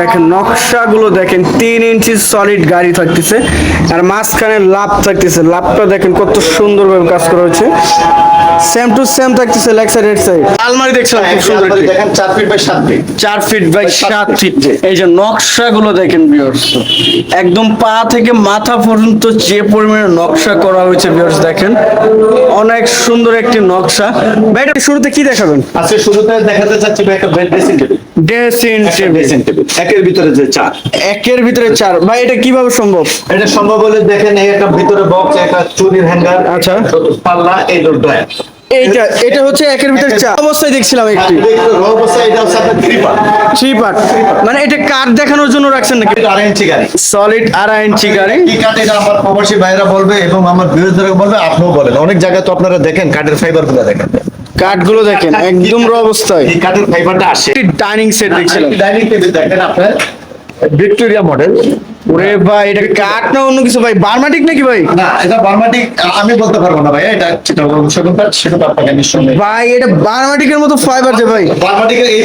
দেখেন নকশাগুলো দেখেন তিন ইঞ্চি সলিড গাড়ি থাকতেছে আর মাঝখানে লাভ থাকতেছে। লাভটা দেখেন কত সুন্দরভাবে কাজ করা হয়েছে। সেম টু সেম থাকতেছে লেগ সাইড হেড সাইড আলমারি দেখছিলাম খুব সুন্দর দেখেন চার ফিট বাই সাত ফিট চার ফিট বাই সাত ফিট এই যে নকশাগুলো দেখেন ভিউয়ার্স একদম পা থেকে মাথা পর্যন্ত যে পরিমাণে নকশা করা হয়েছে ভিউয়ার্স দেখেন। অনেক সুন্দর একটি নকশা। ভাই এটা শুরুতে কি দেখাবেন? আজকে শুরুতে দেখাতে চাচ্ছি ভাই একটা bed dressing table dressing table একের ভিতরে যে চার। একের ভিতরে চার। ভাই এটা কীভাবে সম্ভব? এটা সম্ভব হলে দেখেন একটা ভিতরে বক্স একটা চুরির হ্যাঙ্গার আচ্ছা। পাল্লা এই ড্রয়ার এইটা এটা হচ্ছে একের ভিতরে চার। অবস্থায় দেখছিলাম একটি। এটা হচ্ছে আপনার থ্রি পার্ট মানে এটা কাঠ দেখানোর জন্য রাখছেন নাকি? এটা আড়াই ইঞ্চি গাড়ি। সলিড আড়াই ইঞ্চি গাড়ি। কি কাঠ এটা আমার প্রবাসী ভাইরা বলবে এবং আমার বিরোধীরা বলবে আপনিও বলেন। অনেক জায়গায় তো আপনারা দেখেন কাঠের ফাইবারগুলো দেখেন। কাঠগুলো দেখেন একদম র অবস্থায়। এই কাঠের ফাইবারটা আসে। ডাইনিং সেট দেখছিলাম। ডাইনিং টেবিল দেখেন আপনার। ভিক্টোরিয়া মডেল ওরে ভাই এটা কাঠ না অন্য কিছু ভাই? বার্মাটিক নাকি ভাই? না এটা বার্মাটিক আমি বলতে পারব না ভাই এটা সেটা সেগুন কাঠ সেটা তো আপনাকে নিঃসন্দেহে। ভাই এটা বার্মাটিকের মতো ফাইবার যে ভাই। বার্মাটিকের এই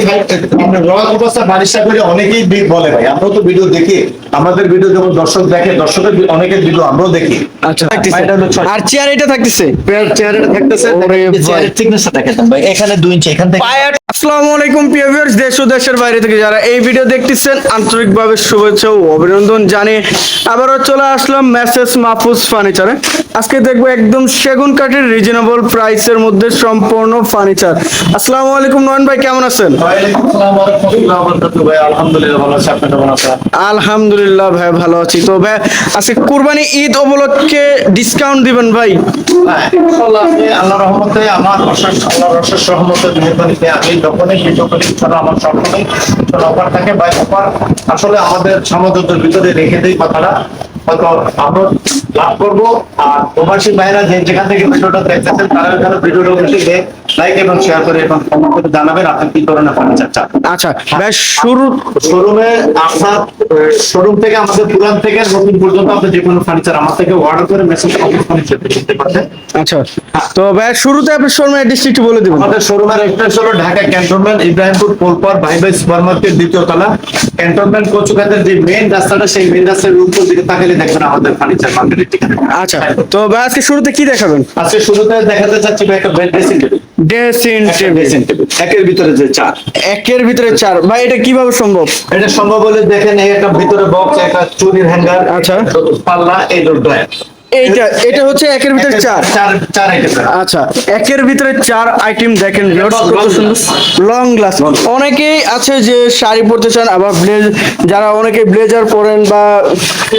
আমরা রয়্যাল অবস্থা বারিশা করে অনেকেই বলে ভাই আমরাও তো ভিডিও দেখি। আমাদের ভিডিও যখন দর্শক দেখে দর্শকের অনেকের ভিডিও আমরাও দেখি। আচ্ছা। এটা। আর চেয়ার এটা থাকতেছে? চেয়ারটা থাকতেছে। ওরে ভাই। thickness-টা দেখেন ভাই এখানে দুই ইঞ্চি এখান থেকে আসসালামু আলাইকুম প্রিয় ভিউয়ার্স দেশ ও দেশের বাইরে থেকে যারা এই ভিডিও দেখতেছেন আন্তরিকভাবে শুভেচ্ছা ও অভিনন্দন জানিয়ে আবারও চলে আসলাম মেসেজ মাহফুজ ফার্নিচারে আজকে দেখব একদম সেগুন কাঠের রিজনেবল প্রাইসের মধ্যে সম্পূর্ণ ফার্নিচার আসসালামু আলাইকুম নয়ন ভাই কেমন আছেন? আলহামদুলিল্লাহ ভাই ভালো আছি। তো ভাই আজকে কুরবানি ঈদ উপলক্ষে ডিসকাউন্ট দিবেন ভাই? হ্যাঁ, ইনশাআল্লাহ আল্লাহর রহমতে আমার আল্লাহর অশেষ রহমতের মেহরবানিতে আমি যখনই সেই করি ছাড়া আমার সবসময় অফার থাকে, বা অফার আসলে আমাদের সামঞ্জস্যের ভিতরে রেখে দেই কথাটা। হয়তো আমরা লাভ করব আর প্রবাসী ভাইরা যে যেখান থেকে ভিডিওটা দেখতেছেন তারা এখানে ভিডিওটা অবশ্যই লাইক এবং শেয়ার করে এবং কমেন্ট করে জানাবেন আপনি কি ধরনের ফার্নিচার চান। আচ্ছা ভাই শুরু শোরুমে আপনার শোরুম থেকে আমাদের পুরান থেকে নতুন পর্যন্ত আপনি যে কোনো ফার্নিচার আমার থেকে অর্ডার করে মেসেজ অফিস ফার্নিচার পারবেন আচ্ছা তো ভাই শুরুতে আপনি শর্মা ডিস্ট্রিক্ট বলে দিবেন। আমাদের শোরুমের এক্সপ্রেস হলো ঢাকা ক্যান্টনমেন্ট ইব্রাহিমপুর পোলপার ভাই ভাই সুপার মার্কেট দ্বিতীয় তলা। ক্যান্টনমেন্ট যে মেইন রাস্তাটা সেই মেইন রাস্তার উপর দিকে তাকালে দেখবেন আমাদের ফার্নিচার মার্কেটের ঠিকানা। আচ্ছা তো ভাই আজকে শুরুতে কি দেখাবেন? আজকে শুরুতে দেখাতে চাচ্ছি ভাই একটা ড্রেসিং টেবিল ড্রেসিং টেবিল একের ভিতরে যে চার। একের ভিতরে চার। ভাই এটা কীভাবে সম্ভব? এটা সম্ভব হলে দেখেন এই একটা ভিতরে বক্স একটা চুরির হ্যাঙ্গার আচ্ছা। পাল্লা এই ড্রয়ার এইটা এটা হচ্ছে একের ভিতরে চার। আচ্ছা একের ভিতরে চার আইটেম দেখেন লং গ্লাস অনেকেই আছে যে শাড়ি পরতে চান আবার ব্লেজ যারা অনেকে ব্লেজার পরেন বা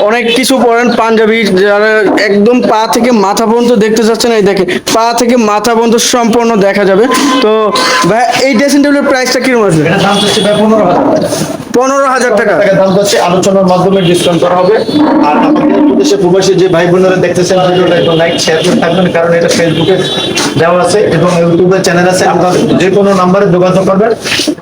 অনেক কিছু পরেন পাঞ্জাবি যারা একদম পা থেকে মাথা পর্যন্ত দেখতে চাচ্ছেন এই দেখেন পা থেকে মাথা পর্যন্ত সম্পূর্ণ দেখা যাবে। তো ভাই এই ড্রেসিং টেবিলের প্রাইসটা কীরকম আসবে? ভাই পনেরো হাজার টাকা। দাম হচ্ছে আলোচনার মাধ্যমে ডিসকাউন্ট করা হবে। আর আমাদের দেশে প্রবাসী যে ভাই বোনেরা দেখতেছেন ভিডিওটা একটু লাইক শেয়ার করে থাকবেন কারণ এটা ফেসবুকে দেওয়া আছে এবং ইউটিউবে চ্যানেল আছে। আপনার যে কোনো নাম্বারে যোগাযোগ করবেন।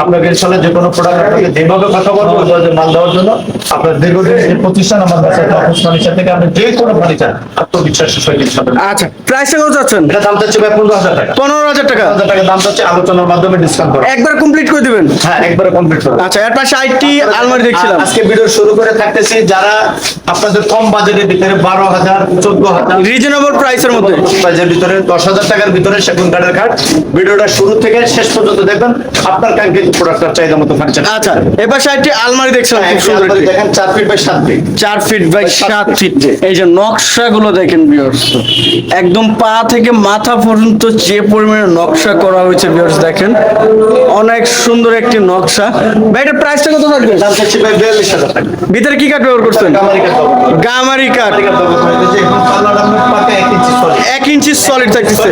আপনাকে ইনশাল্লাহ যে কোনো প্রোডাক্ট আপনাকে যেভাবে কথা বলব মাল দেওয়ার জন্য আপনার দীর্ঘদিন যে প্রতিষ্ঠান আমার কাছে ফার্নিচার থেকে আপনি যে কোনো ফার্নিচার আত্মবিশ্বাসের সহিত ইনশাল্লাহ আচ্ছা প্রাইসটা কত চাচ্ছেন এটা দাম হচ্ছে ভাই পনেরো হাজার টাকা। পনেরো হাজার টাকা। হাজার টাকা দাম হচ্ছে আলোচনার মাধ্যমে ডিসকাউন্ট করা। একবার কমপ্লিট করে দিবেন? হ্যাঁ একবার কমপ্লিট করব আচ্ছা এর পাশে আইটি আলমারি দেখছিলাম। আজকে ভিডিও শুরু করে থাকতেছি যারা আপনাদের কম বাজেটের ভিতরে বারো হাজার চোদ্দ হাজার। রিজনেবল প্রাইসের মধ্যে। ভিতরে দশ হাজার টাকার ভিতরে সেগুন কাঠের কাঠ ভিডিওটা শুরু থেকে শেষ পর্যন্ত দেখবেন। আপনার কাঙ্ক্ষিত প্রোডাক্টটার চাহিদা মতো ফার্নিচার আচ্ছা এবার সাইডটি আলমারি দেখছিলাম দেখেন চার ফিট বাই সাত ফিট চার ফিট বাই সাত ফিট এই যে নকশাগুলো দেখেন একদম পা থেকে মাথা পর্যন্ত যে পরিমাণে নকশা করা হয়েছে ভিউয়ার্স দেখেন। অনেক সুন্দর একটি নকশা। ভাই এটার প্রাইসটা কত থাকবে? ভিতরে কি কাঠ ব্যবহার করছেন? গামারি কাঠ এক ইঞ্চি। সলিড থাকতেছে।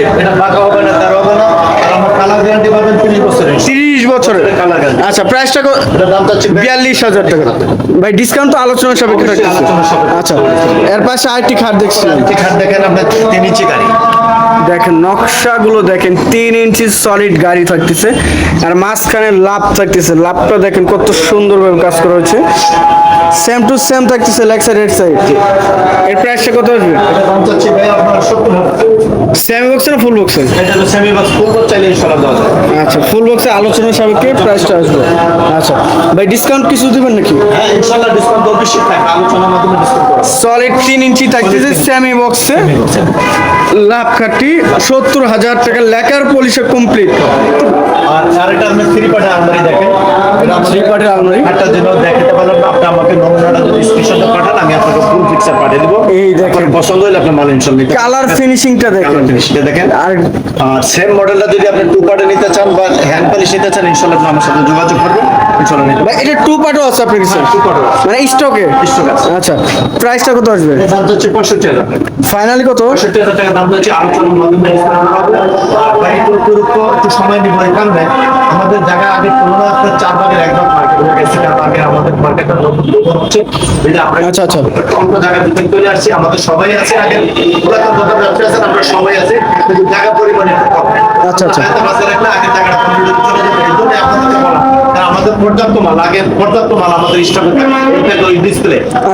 তিরিশ বছরের। আচ্ছা প্রাইসটা বিয়াল্লিশ হাজার টাকা। ভাই ডিসকাউন্ট তো আলোচনা সাপেক্ষে থাকতেছে। আচ্ছা এর পাশে আরেকটি খাট দেখছিলাম। খাট দেখেন আপনার তিন ইঞ্চি গাড়ি। দেখেন নকশাগুলো দেখেন তিন ইঞ্চি সলিড গাড়ি থাকতেছে। আর মাঝখানে লাভ থাকতেছে। লাভটা দেখেন কত সুন্দরভাবে কাজ করা হয়েছে। সেম টু সেম থাকতেছে লেগ সাইড সাইড এর প্রাইসটা কত আসবে? এটা দাম চাচ্ছি ভাই আপনার সত্তর হাজার। সেমি বক্সে না ফুল বক্সে এটা তো সেমি বাস ফুল চাইলে ইনশাল্লাহ দেওয়া যাবে আচ্ছা ফুল বক্সে আলোচনা সাপেক্ষে প্রাইসটা আসবে। আচ্ছা ভাই ডিসকাউন্ট কিছু দিবেন নাকি? হ্যাঁ ইনশাল্লাহ ডিসকাউন্ট অবশ্যই থাকবে। আলোচনার মাধ্যমে ডিসকাউন্ট করা সলিড তিন ইঞ্চি থাকতেছে সেমি বক্সে লাভ সত্তর হাজার টাকা। লেখার পলিশে কমপ্লিট আর আরেকটা আপনি থ্রি পার্টের আলমারি দেখেন। এটা দেখাতে পারলাম না। আপনি আমাকে নমুনাটা যদি পাঠান আমি আপনাকে ফুল পিকচার পাঠিয়ে দেবো। এই দেখেন। পছন্দ হলে আপনি মাল কালার ফিনিশিংটা দেখেন। দেখেন। আর সেম মডেলটা যদি আপনি টু পার্টে নিতে চান বা হ্যান্ড পলিশ নিতে চান ইনশাল্লাহ আপনি আমার সাথে যোগাযোগ করবেন। ইনশাল্লাহ নিতে এটা টু পার্টও আছে আপনার কাছে? আছে। মানে স্টকে Stock আছে। আচ্ছা প্রাইসটা কত আসবে? দাম হচ্ছে পঁয়ষট্টি হাজার ফাইনালি কত? পঁয়ষট্টি হাজার টাকা দাম হচ্ছে। আর একটু সময় নিব এই কারণে আমাদের জায়গা আগে তুলনা আপনার চার ভাগের এক ভাগ আমরা আচ্ছা,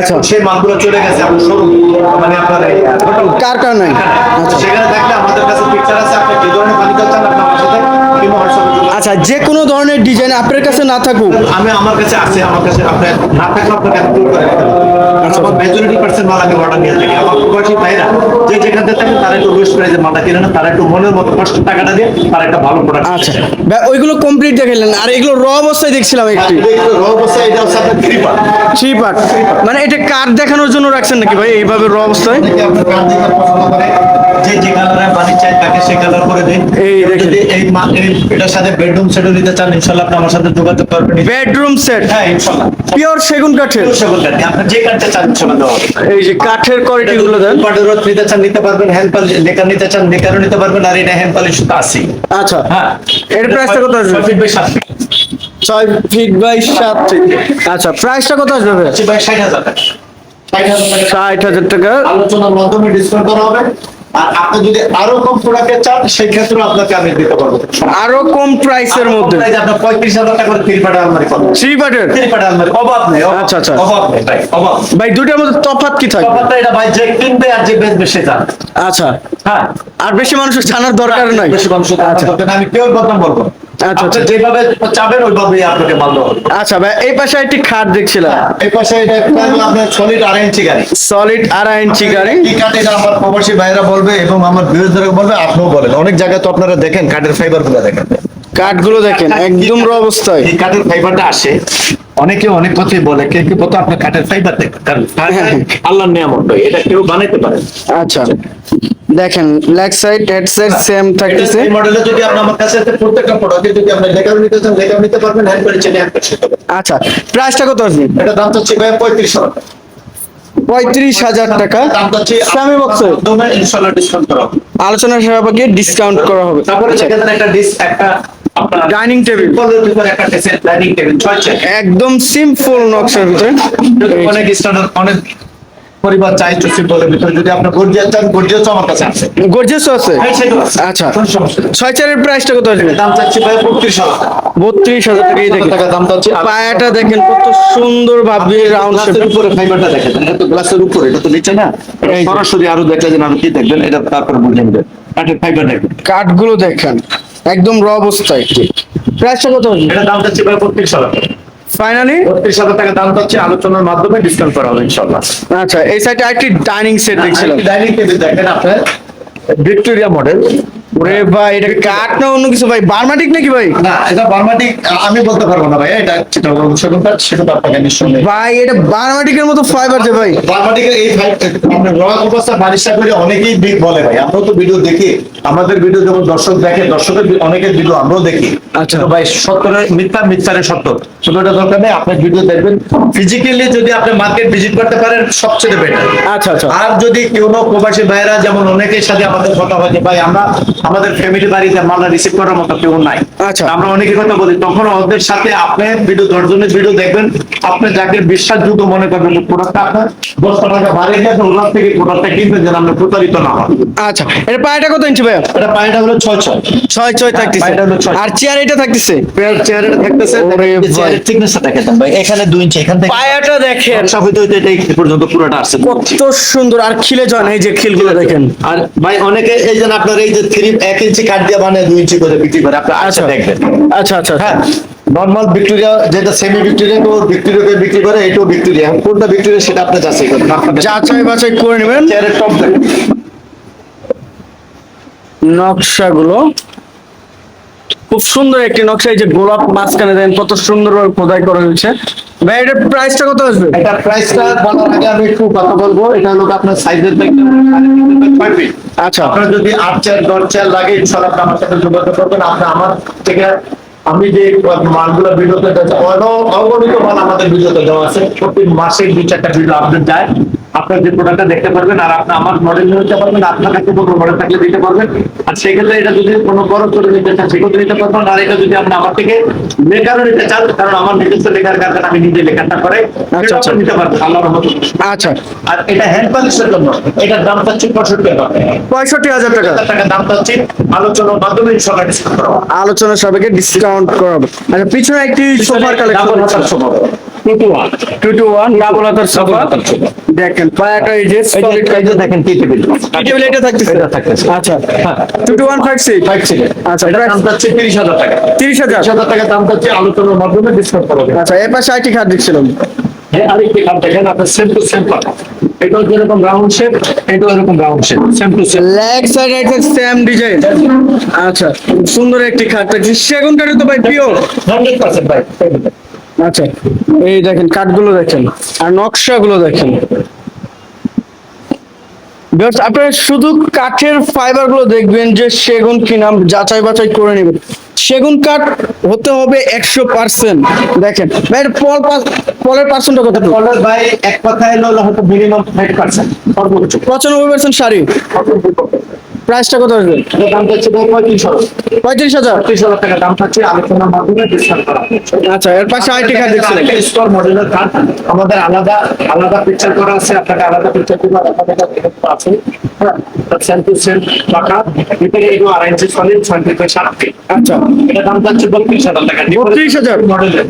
আমরা। সেই মালগুলো চলে গেছে শোরুম মানে আপনার কার কার নাই? আচ্ছা। সেখানে দেখলে আমাদের কাছে পিকচার আছে আপনি যে ধরনের ফার্নিচার চান আপনি আমার সাথে আচ্ছা যে কোনো ধরনের ডিজাইন আপনার কাছে না থাকুক। আমি আমার কাছে আছে আমার কাছে আপনার না থাকলে আপনাকে আমি দূর করে পারব। আমার মেজরিটি পার্সেন্ট মাল আমি অর্ডার নিয়ে থাকি। আমার প্রবাসী ভাইরা যে যেখান থেকে থাকে তারা একটু ওয়েস্ট মালটা কিনে না তারা একটু মনের মতো কষ্ট টাকাটা দিয়ে তারা একটা ভালো প্রোডাক্ট আচ্ছা। ওইগুলো কমপ্লিট আর এগুলো র অবস্থায় দেখছিলাম একটি। র অবস্থায় এটা হচ্ছে আপনার থ্রি পার্ট থ্রি পার্ট মানে এটা কার দেখানোর জন্য রাখছেন নাকি ভাই? এইভাবে র অবস্থায়? যে যে কালারে বাড়ি চাই তাকে কালার করে দিই এই এই এটার সাথে বেডরুম সেটও নিতে চান ইনশাল্লাহ আপনি আমার সাথে যোগাযোগ করবেন। বেডরুম সেট হ্যাঁ ইনশাল্লাহ। পিওর সেগুন কাঠের? সেগুন কাঠ আপনি যে কাঠটা চান ইনশাল্লাহ এই যে কাঠের কোয়ালিটি গুলো দেন। পাটের রোদ নিতে চান নিতে পারবেন। হ্যান্ড পালিশ লেকার নিতে চান লেকারও নিতে পারবেন। আর এটা হ্যান্ড পালিশ তো আছে আচ্ছা। হ্যাঁ। এর প্রাইসটা কত আসবে? ছয় ফিট বাই সাত ফিট ছয় ফিট বাই সাত ফিট আচ্ছা প্রাইসটা কত আসবে ভাই হচ্ছে ভাই ষাট হাজার টাকা। টাকা। আলোচনার মাধ্যমে ডিসকাউন্ট করা হবে। আর আপনি যদি আরও কম প্রোডাক্টে চান সেই ক্ষেত্রে আপনাকে আমি দিতে পারব। আরও কম প্রাইসের মধ্যে। আপনার পঁয়ত্রিশ হাজার টাকা করে থ্রি পার্টের আলমারি পাবেন। থ্রি পার্টের থ্রি পার্টের আলমারি। অভাব নেই আচ্ছা, আচ্ছা। অভাব নেই ভাই অভাব। ভাই দুইটার মধ্যে তফাৎ কি থাকে ব্যাপারটা এটা ভাই যে কিনবে আর যে বেচবে সে জানে। আচ্ছা। হ্যাঁ। আর বেশি মানুষের জানার দরকার নাই। বেশি মানুষ আচ্ছা। আমি কেউ বদনাম বলব আচ্ছা, আচ্ছা। যেভাবে চাবেন ওইভাবেই আপনাকে মাল আচ্ছা ভাই এই পাশে একটি খাট দেখছিলাম। এই পাশে এটা একটা আপনার সলিড আড়াই ইঞ্চি গাড়ি। সলিড আড়াই ইঞ্চি গাড়ি। কি কাঠ এটা আমার প্রবাসী ভাইরা বলবে এবং আমার বিরোধীরা বলবে আপনিও বলেন। অনেক জায়গায় তো আপনারা দেখেন কাঠের ফাইবারগুলো দেখেন কাঠগুলো দেখেন একদম র অবস্থায়। এই কাঠের ফাইবারটা আসে। অনেকে অনেক কথাই বলে কে কি কত আপনি কাঠের ফাইবার দেখেন কারণ হ্যাঁ। আল্লাহর নিয়ামত এটা কেউ বানাইতে পারে আচ্ছা। দেখেন leg side head side same থাকতেছে। এই মডেলে যদি আপনি আমার কাছে আছে, প্রত্যেকটা প্রোডাক্টে যদি আপনি লেখার নিতে চান লেখার নিতে পারবেন হ্যান্ড করে চেনে হ্যান্ড আচ্ছা প্রাইসটা কত আসবে এটা দাম হচ্ছে ভাই পঁয়ত্রিশ টাকা। পঁয়ত্রিশ হাজার টাকা। স্বামী বক্সে ডিসকাউন্ট করা আলোচনা সাপেক্ষে ডিসকাউন্ট করা হবে। তারপরে সেখানে একটা ডিস একটা ডাইনিং টেবিল ডাইনিং একদম সিম্পল নকশার ভিতরে। অনেক স্ট্যান্ডার্ড অনেক পরিবার চাই একটু সিম্পলের ভিতরে যদি আপনি গর্জিয়াস চান গর্জিয়াস আমার কাছে আছে। গর্জিয়াস আছে। আচ্ছা। ছয় চারের প্রাইসটা কত আসবে? দাম চাচ্ছি ভাই বত্রিশ হাজার। টাকা। বত্রিশ হাজার টাকা এই দেখেন। টাকা দাম চাচ্ছি। পায়াটা দেখেন কত সুন্দর ভাবে রাউন্ড গ্লাসের উপরে ফাইবারটা দেখেন। এটা তো গ্লাসের উপরে এটা তো নিচে না? সরাসরি আরও দেখলে যেন আরও কি দেখবেন? এটা তারপর বুঝে নেবেন কাঠের ফাইবার দেখবেন কাঠগুলো দেখেন। একদম র অবস্থায় প্রাইসটা কত হবে এটা দাম হচ্ছে প্রায় বত্রিশ হাজার ফাইনালি বত্রিশ হাজার টাকা দাম হচ্ছে আলোচনার মাধ্যমে ডিসকাউন্ট করা হবে ইনশাল্লাহ আচ্ছা এই সাইডে আরেকটি ডাইনিং সেট দেখছিলাম। ডাইনিং টেবিল দেখেন আপনার। ভিক্টোরিয়া মডেল ওরে ভাই এটা কাঠ না অন্য কিছু ভাই? বার্মাটিক নাকি ভাই? না এটা বার্মাটিক আমি বলতে পারব না ভাই এটা সেটা কাজ সেটা আপনাকে নেই ভাই এটা বার্মাটিকের মতো ফাইবার যে ভাই। বার্মাটিকের এই আমরা অবস্থা বারিশা করে অনেকেই বলে ভাই আমরাও তো ভিডিও দেখি। আমাদের ভিডিও যখন দর্শক দেখে দর্শকের অনেকের ভিডিও আমরাও দেখি। আচ্ছা। ভাই সত্তরের মিথ্যা মিথ্যারের সত্য। শুধু এটা দরকার নেই আপনি ভিডিও দেখবেন। ফিজিক্যালি যদি আপনি মার্কেট ভিজিট করতে পারেন সবচেয়ে বেটার আচ্ছা আচ্ছা। আর যদি কেউ প্রবাসী ভাইরা যেমন অনেকের সাথে আমাদের কথা হয় যে ভাই আমরা আমাদের ফ্যামিলি বাড়িতে মালটা রিসিভ করার মতো কেউ নাই। আচ্ছা। আমরা অনেকে কথা বলি তখন ওদের সাথে আপনি ভিডিও দশজনের ভিডিও দেখবেন আপনি যাকে বিশ্বাসযোগ্য মনে করবেন প্রোডাক্টটা আপনার দশটা টাকা বাড়িয়ে গেছে ওনার থেকে প্রোডাক্টটা কিনবেন যেন আমরা প্রতারিত না হয় আচ্ছা এটা পায়টা কত ইঞ্চি ভাইয়া? এটা পানিটা হলো ছয় ছয়। ছয় ছয় থাকতেছে। পায়টা হলো ছয়। আর চেয়ার এটা থাকতেছে? চেয়ারে থাকতেছে ওরে ভাই। চেয়ারের থিকনেসটা দেখেন ভাই এখানে দুই ইঞ্চি এখান থেকে পায়াটা দেখেন। হইতে এটা এই পর্যন্ত পুরোটা আসছে। কত সুন্দর আর খিলে জন এই যে খিলগুলো দেখেন। আর ভাই অনেকে এই যে আপনার এই যে থ্রি এক ইঞ্চি কাঠ দিয়ে বানিয়ে দুই ইঞ্চি করে বিক্রি করে। আপনি আচ্ছা। দেখবেন। আচ্ছা আচ্ছা হ্যাঁ নর্মাল ভিক্টোরিয়া যেটা সেমি ভিক্টোরিয়া তো ভিক্টোরিয়াকে বিক্রি করে এটাও ভিক্টোরিয়া কোনটা ভিক্টোরিয়া সেটা আপনি যাচাই করবেন। যাচাই বাছাই করে নেবেন। চেয়ারের টপ দেখেন নকশাগুলো। খুব সুন্দর একটি নকশা এই যে গোলাপ মাঝখানে দেন কত সুন্দর ভাবে খোদাই করা হয়েছে। ভাই এটার প্রাইসটা কত আসবে? এটা প্রাইসটা বলার আগে আমি একটু কথা বলব। এটা হলো আপনার সাইজের দেখতে ছয় ফিট আচ্ছা। আপনার যদি আট চার দশ চার লাগে ইনশাল্লাহ আপনি আমার সাথে যোগাযোগ করবেন। আপনি আমার থেকে আমি যে মালগুলো ভিডিওতে অগণিত মাল আমাদের ভিডিওতে দেওয়া আছে। প্রতি মাসে দুই চারটা ভিডিও আপডেট যায় আপনার যে প্রোডাক্টটা দেখতে পারবেন আর আপনি আমার মডেল নিতে পারবেন আপনার কাছে কোনো মডেল থাকলে দিতে পারবেন। আর সেক্ষেত্রে এটা যদি কোনো বড় করে নিতে চান সেক্ষেত্রে নিতে পারবেন। আর এটা যদি আপনি আমার থেকে লেখারও নিতে চান কারণ আমার নিজস্ব লেখার কারণে আমি নিজে লেখাটা করে আচ্ছা, আচ্ছা। নিতে পারবেন আল্লাহর রহমতে। আচ্ছা। আর এটা হ্যান্ড পলিশের জন্য এটার দাম চাচ্ছি পঁয়ষট্টি টাকা। পঁয়ষট্টি হাজার টাকা। টাকা দাম চাচ্ছি আলোচনার মাধ্যমে সবাই ডিসকাউন্ট। আলোচনা সাপেক্ষে ডিসকাউন্ট করাবো। আচ্ছা পিছনে একটি সোফার কালেকশন দেখেন পায়াটা এই যে এই যে- solid এই যে দেখেন কি টেবিল কি টেবিল এটা থাকতেছে। এটা থাকতেছে। আচ্ছা। হ্যাঁ। আচ্ছা, দাম টাকা। দাম আলোচনার মাধ্যমে ডিসকাউন্ট করা আচ্ছা এর পাশে আইটি খাট দেখছিলাম। হ্যাঁ, আরেকটি খাম দেখেন আপনার সেম টু সেম পাবেন এটাও যেরকম রাউন্ড শেপ এটাও এরকম round shape same to same leg side right side same design আচ্ছা সুন্দর একটি খাট সেগুন কাঠে তো ভাই পিওর হান্ড্রেড পার্সেন্ট ভাই। আচ্ছা এই দেখেন কাঠগুলো দেখেন আর নকশাগুলো দেখেন। আপনারা শুধু কাঠের ফাইবারগুলো দেখবেন যে সেগুন কি নাম যাচাই বাছাই করে নেবেন। সেগুন কাঠ হতে হবে একশো পার্সেন্ট দেখেন ভাই পল পলের পার্সেন্টটা কত? কলার ভাই এক কথায় হলো হয়তো মিনিমাম ফাইভ পার্সেন্ট সর্বোচ্চ পঁচানব্বই পার্সেন্ট শাড়ি। প্রাইসটা কত আসবে? দাম চাচ্ছি ভাই পঁয়ত্রিশ হাজার। পঁয়ত্রিশ হাজার? পঁয়ত্রিশ হাজার টাকা দাম চাচ্ছি আলোচনার মাধ্যমে ডিসকাউন্ট করা। আচ্ছা এর পাশে আইটি কার্ড আরেকটা স্টোর মডেলের কার্ড আমাদের আলাদা আলাদা পিকচার করা আছে আপনাকে আলাদা পিকচার দিব আর আপনাদের আছে। হ্যাঁ সেম টু সেম টাকা ভিতরে এগুলো আড়াই ইঞ্চি সলিড ছয় থেকে সাত ফিট আচ্ছা। এটা দাম চাচ্ছি বত্রিশ হাজার টাকা। 32,000? মডেলের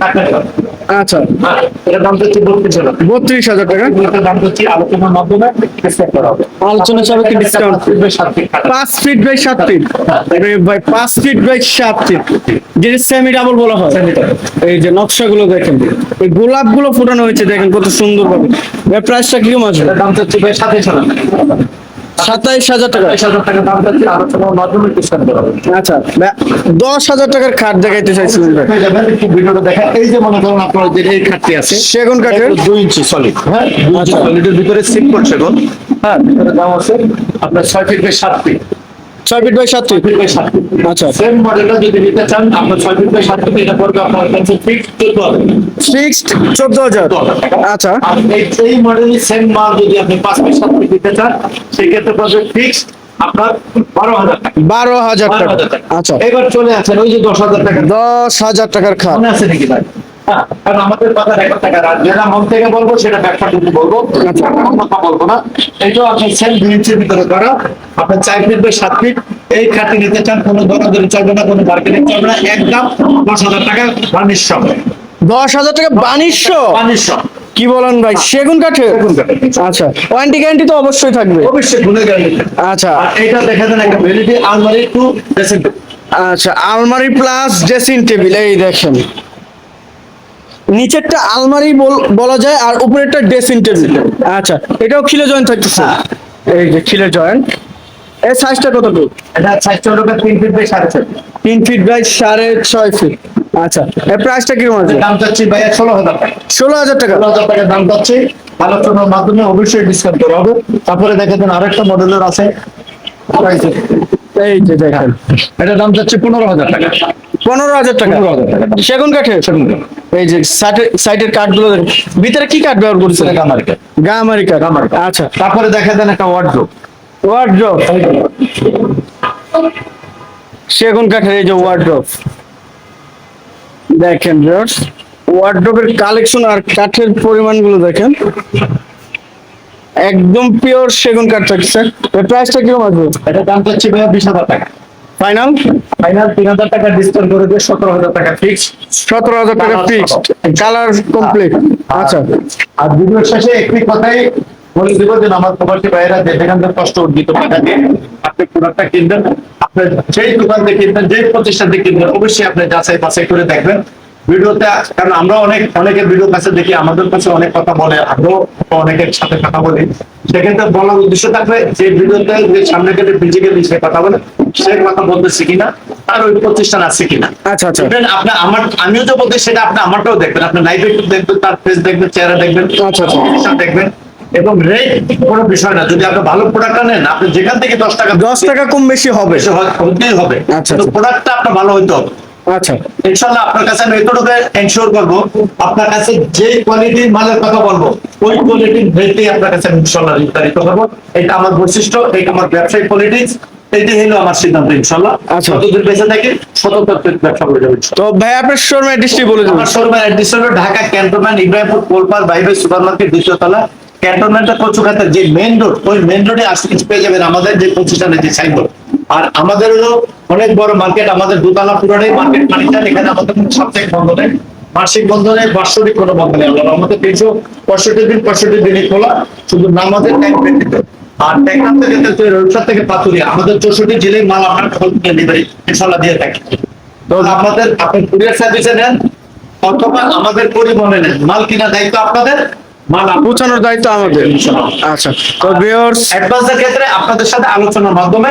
আচ্ছা। হ্যাঁ এটা দাম চাচ্ছি বত্রিশ হাজার। টাকা বত্রিশ হাজার টাকা? দাম চাচ্ছি আলোচনার মাধ্যমে ডিসকাউন্ট করা হবে। আলোচনা সাপেক্ষে discount। সাত ফিট। পাঁচ ফিট বাই সাত ফিট আরে ভাই, পাঁচ ফিট বাই সাত ফিট যেটা সেমি ডাবল বলা হয়। এই যে নকশাগুলো দেখেন। এই গোলাপগুলো ফুটানো হয়েছে, দেখেন কত সুন্দর ভাবে প্রাইসটা কীরকম আসবে? দাম চাচ্ছি ভাই সাত হাজার। সাতাইশ হাজার টাকা। আচ্ছা দশ হাজার টাকার খাট দেখাইতে চাইছিলেন ভিডিওটা দেখা এই যে মনে করুন আপনার যে এই খাটটি আছে সেগুন কাঠের? দুই ইঞ্চি সলিড হ্যাঁ। সলিডের ভিতরে সিম্পল সেগুন হ্যাঁ ভিতরে দাম আছে আপনার ছয় ফিট বাই সাত ফিট ছয় ফিট বাই সাত ফিট আচ্ছা। সেম মডেলটা যদি নিতে চান আপনার ছয় ফিট বাই সাত ফিট এটা পড়বে আপনার কাছে ফিক্স চোদ্দ হাজার। ফিক্সড চোদ্দ হাজার। আচ্ছা। এই মডেলের সেম মাল যদি আপনি পাঁচ ফিট সাত ফিট দিতে চান সেক্ষেত্রে পড়বে ফিক্সড আপনার বারো হাজার টাকা। আচ্ছা। এবার চলে আসেন ওই যে দশ হাজার টাকা। দশ হাজার টাকার খাট। আছে নাকি ভাই? কারণ আমাদের কথা একটা টাকা রাত যেটা মন থেকে বলব সেটা ব্যবসা কিন্তু বলব। আচ্ছা। কথা বলব না। এটাও আপনি সেম দুই ইঞ্চির ভিতরে করা। আপনার চার ফিট বাই সাত ফিট এই খাটে নিতে চান কোনো দরাদরি চলবে না কোনো মার্কেটিং চলবে না। একদম দশ হাজার টাকা দশ হাজার কি বলেন ভাই? সেগুন কাঠে আচ্ছা। ওয়ারেন্টি গ্যারান্টি তো অবশ্যই থাকবে। অবশ্যই আচ্ছা। এটা দেখা যায় একটা ভ্যালিডি আলমারি টু ড্রেসিং আচ্ছা আলমারি প্লাস ড্রেসিং টেবিল এই দেখেন। নিচেরটা আলমারি বল- বলা যায় আর উপরেরটা ড্রেসিং টেবিল। আচ্ছা এটাও খিলে জয়েন্ট থাকতেছে। এই যে খিলে জয়েন্ট এর সাইজটা কতটুকু এটা সাইজ চলবে তিন ফিট বাই সাড়ে ছয় তিন ফিট বাই সাড়ে ছয় ফিট আচ্ছা এর প্রাইসটা কীরকম আছে? দাম চাচ্ছি ভাই ষোলো হাজার টাকা। ষোলো হাজার টাকা? ষোলো হাজার টাকা দাম পাচ্ছে আলোচনার মাধ্যমে অবশ্যই ডিসকাউন্ট করা হবে। তারপরে দেখে দেন আরেকটা মডেলের আছে। এই যে দেখেন এটা দাম যাচ্ছে পনেরো হাজার টাকা। পনেরো হাজার টাকা। সেগুন কাঠে। এই যে সাইডের কাঠগুলো দেখেন। ভিতরে কি কাঠ ব্যবহার করছে গামারি কাঠ। কাঠ। আচ্ছা। তারপরে দেখে দেন একটা ওয়ার্ড্রোপ ওয়ার্ড্রপ সেগুন কাঠের এই যে ওয়ার্ড্রপ দেখেন ওয়ার্ড্রপের কালেকশন আর কাঠের পরিমাণগুলো দেখেন। একদম পিওর সেগুন কাঠ থাকছে। এর প্রাইসটা কীরকম আসবে? এটা দাম চাচ্ছি ভাইয়া বিশ হাজার টাকা। ফাইনাল ফাইনাল তিন হাজার টাকা ডিসকাউন্ট করে দিয়ে সতেরো হাজার টাকা ফিক্স সতেরো হাজার টাকা ফিক্সড কালার কমপ্লিট আচ্ছা। আর ভিডিওর শেষে একটি কথাই বলে দিব যে আমার প্রবাসী ভাইয়েরা যে যেখান থেকে কষ্ট টাকা দিয়ে আপনি প্রোডাক্টটা কিনবেন। আপনি যেই দোকান থেকে কিনবেন যেই প্রতিষ্ঠান থেকে কিনবেন অবশ্যই আপনি যাচাই বাছাই করে দেখবেন। ভিডিওতে কারণ আমরা অনেক অনেকের ভিডিও কাছে দেখি আমাদের কাছে অনেক কথা বলে আমরাও অনেকের সাথে কথা বলি। সেক্ষেত্রে বলার উদ্দেশ্য থাকবে যে ভিডিওতে যে সামনে গেলে ফিজিক্যালি সে কথা বলে সে কথা বলতেছে কিনা তার ওই প্রতিষ্ঠান আছে কিনা। আচ্ছা আচ্ছা। দেখবেন আমার আমিও যে বলতে সেটা আপনি আমারটাও দেখবেন আপনি লাইভে একটু দেখবেন তার ফেস দেখবেন চেহারা দেখবেন আচ্ছা, আচ্ছা। দেখবেন। এবং রেট কোনো বিষয় না যদি আপনি ভালো প্রোডাক্ট নেন আপনি যেখান থেকে দশ টাকা দশ টাকা কম বেশি হবে। হবে। আচ্ছা, কিন্তু আচ্ছা। প্রোডাক্টটা আপনার ভালো হইতে হবে। আচ্ছা। আপনার কাছে আমি এতটুকু এনশিওর করব আপনার কাছে যে কোয়ালিটির মালের কথা বলব ওই কোয়ালিটির রেটে আপনার কাছে আমি নির্ধারিত করব। এটা আমার বৈশিষ্ট্য এটা আমার ব্যবসায়িক পলিটিক্স হলো আমার সিদ্ধান্ত ইনশাল্লাহ আচ্ছা। যতদিন বেঁচে থাকি সততার ব্যবসা করে যাব তো ভাই আপনার শোরুমের অ্যাড্রেসটি বলে দেবেন। আমার শোরুমের অ্যাড্রেস হলো ঢাকা ক্যান্টনমেন্ট ইব্রাহিমপুর কোলপার বাইবে সুপার মার্কেট দ্বিতীয় তলা ক্যান্টনমেন্টের কচুখাতের যে মেইন রোড ওই মেইন রোডে আসলে পেয়ে যাবেন আমাদের যে প্রতিষ্ঠানের যে সাইনবোর্ড আর আমাদের হলো অনেক বড় মার্কেট আমাদের দুতলা পুরাটাই মার্কেট মানিকটা এখানে আমাদের সাপ্তাহিক বন্ধ নেই মাসিক বন্ধ নেই বার্ষিক কোনো বন্ধ নেই আমরা আমাদের তিনশো পঁয়ষট্টি দিন পঁয়ষট্টি দিনই খোলা শুধু নামাজের টাইম ব্যতীত। আর টেকনাফ থেকে থেকে পাতুরিয়া আমাদের চৌষট্টি জেলায় মাল আমরা হোম ডেলিভারি ইনশাল্লাহ দিয়ে থাকি। তো আপনাদের আপনি কুরিয়ার সার্ভিসে নেন অথবা আমাদের পরিবহনে নেন। মাল কিনা দায়িত্ব আপনাদের মাল পৌঁছানোর দায়িত্ব আমাদের। আচ্ছা। তো ভিউয়ার্স অ্যাডভান্সের ক্ষেত্রে আপনাদের সাথে আলোচনার মাধ্যমে